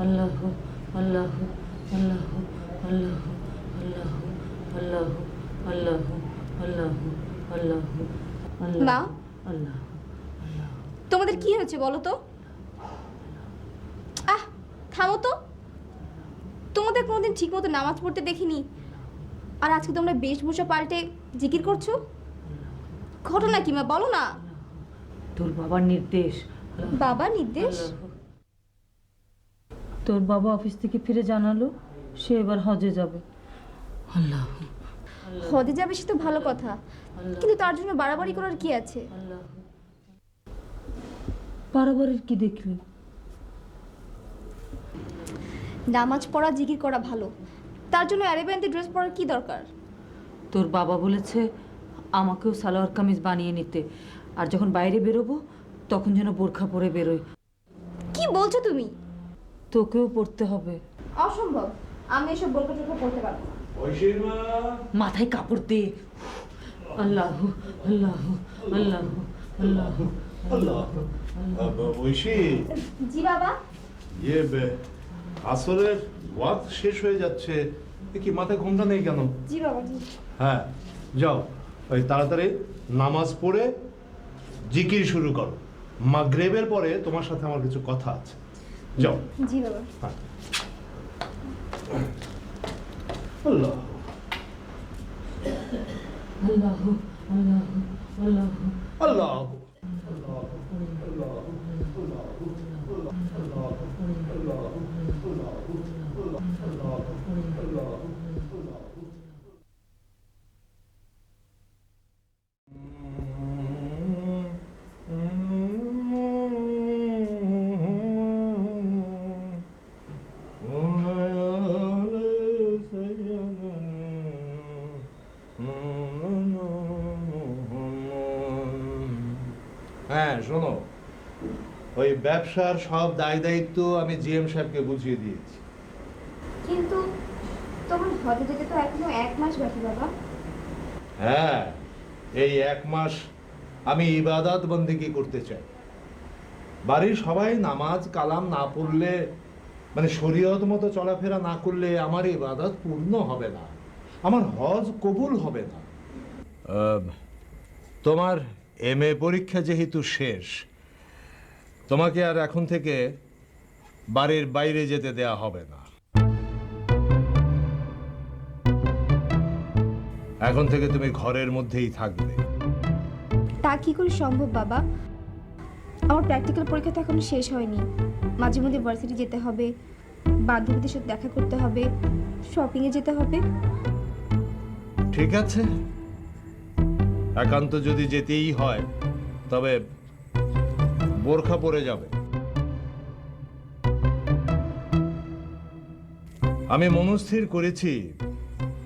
আল্লাহ আল্লাহ আল্লাহ আল্লাহ আল্লাহ আল্লাহ আল্লাহ আল্লাহ মা? আল্লাহ তোমাদের কি হয়েছে বলো তো আহ থামো তো তোমাদের কোনোদিন ঠিক মতো নামাজ পড়তে দেখিনি আর আজকে তোমরা বেশভূষা পাল্টে জিকির করছ ঘটনা কি মা বলো না তোর বাবার নির্দেশ বাবা নির্দেশ তোর বাবা অফিস থেকে ফিরে জানালো সে এবার হজে যাবে। আল্লাহ। হদে যাবে সে তো ভালো কথা কিন্তু তার জন্য বাড়াবাড়ি করার কি আছে? আল্লাহ বাড়াবাড়ির কি দেখলি? নামাজ পড়া জিকির করা ভালো। তার জন্য অ্যারেবিয়ানতে ড্রেস পরার কি দরকার? তোর বাবা বলেছে আমাকেও সালোয়ার কামিজ বানিয়ে নিতে আর যখন বাইরে বেরোবো তখন যেন বোরখা পরে বেরোয়। কি বলছো তুমি? তোকেও পড়তে হবে। অসম্ভব। আমি এসব বোরকা টোরকা পড়তে পারব না। মাথায় কাপড় দে। আল্লাহ আল্লাহ আল্লাহ আল্লাহ আল্লাহ ঐশী! জি বাবা। ইয়ে আসরের ওয়াক শেষ হয়ে যাচ্ছে। কি মাথায় ঘুমটা নেই কেন? জি বাবা জি। হ্যাঁ যাও। ওই তাড়াতাড়ি নামাজ পড়ে জিকির শুরু করো। মাগরেবের পরে তোমার সাথে আমার কিছু কথা আছে। যাও জি বাবা হ্যাঁ আল্লাহ আল্লাহ আল্লাহ আল্লাহ হ্যাঁ শোনো। ওই ব্যবসার সব দায় দায়িত্ব আমি জিএম সাহেবকে বুঝিয়ে দিয়েছি। কিন্তু তোমার হজে যেতে তো এখনও এক মাস বাকি বাবা। হ্যাঁ এই এক মাস আমি ইবাদত বন্দিগি করতে চাই? বাড়ির সবাই নামাজ কালাম না পড়লে মানে শরীয়ত মতো চলাফেরা না করলে আমার ইবাদত পূর্ণ হবে না। আমার হজ কবুল হবে না। তোমার এম এ পরীক্ষা যেহেতু শেষ তোমাকে আর এখন থেকে বাড়ির বাইরে যেতে দেয়া হবে না। এখন থেকে তুমি ঘরের মধ্যেই থাকবে। তা কি করে সম্ভব বাবা? আমার প্র্যাকটিক্যাল পরীক্ষা তো এখনও শেষ হয়নি। মাঝে মধ্যে ভার্সিটি যেতে হবে বান্ধবীদের সাথে দেখা করতে হবে শপিংয়ে যেতে হবে। ঠিক আছে। একান্ত যদি যেতেই হয় তবে বোরখা পরে যাবে। আমি মনস্থির করেছি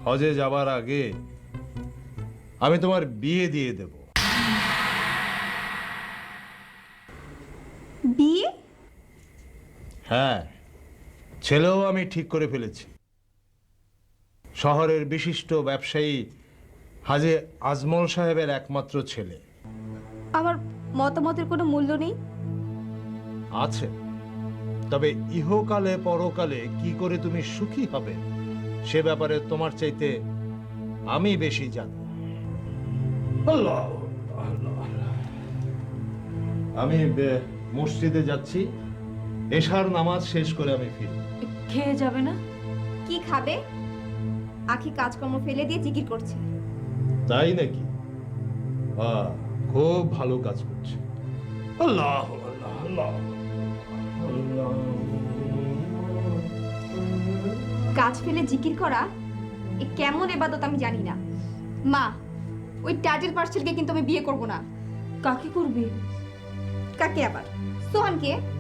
হজে যাবার আগে আমি তোমার বিয়ে দিয়ে দেব। বিয়ে? হ্যাঁ ছেলেও আমি ঠিক করে ফেলেছি। শহরের বিশিষ্ট ব্যবসায়ী হাজে আজমল সাহেবের একমাত্র ছেলে। আমার মতামতের কোনো মূল্য নেই? আছে। তবে ইহকালে পরকালে কি করে তুমি সুখী হবে সে ব্যাপারে তোমার চাইতে আমি বেশি জানি। আল্লাহ, আল্লাহ, আল্লাহ। আমি মসজিদে যাচ্ছি এশার নামাজ শেষ করে আমি ফিরি। খেয়ে যাবে না? কি খাবে? আখি কাজকর্ম ফেলে দিয়ে জিকির করছে। তাই নাকি? আহ, খুব ভালো কাজ করছে। আল্লাহ আল্লাহ আল্লাহ আল্লাহ। কাজ ফেলে জিকির করা এ কেমন এবাদত আমি জানি না। মা ওই টাইটেল পার্সেলকে কিন্তু আমি বিয়ে করব না। কাকে করবি? কাকে আবার? সোহানকে?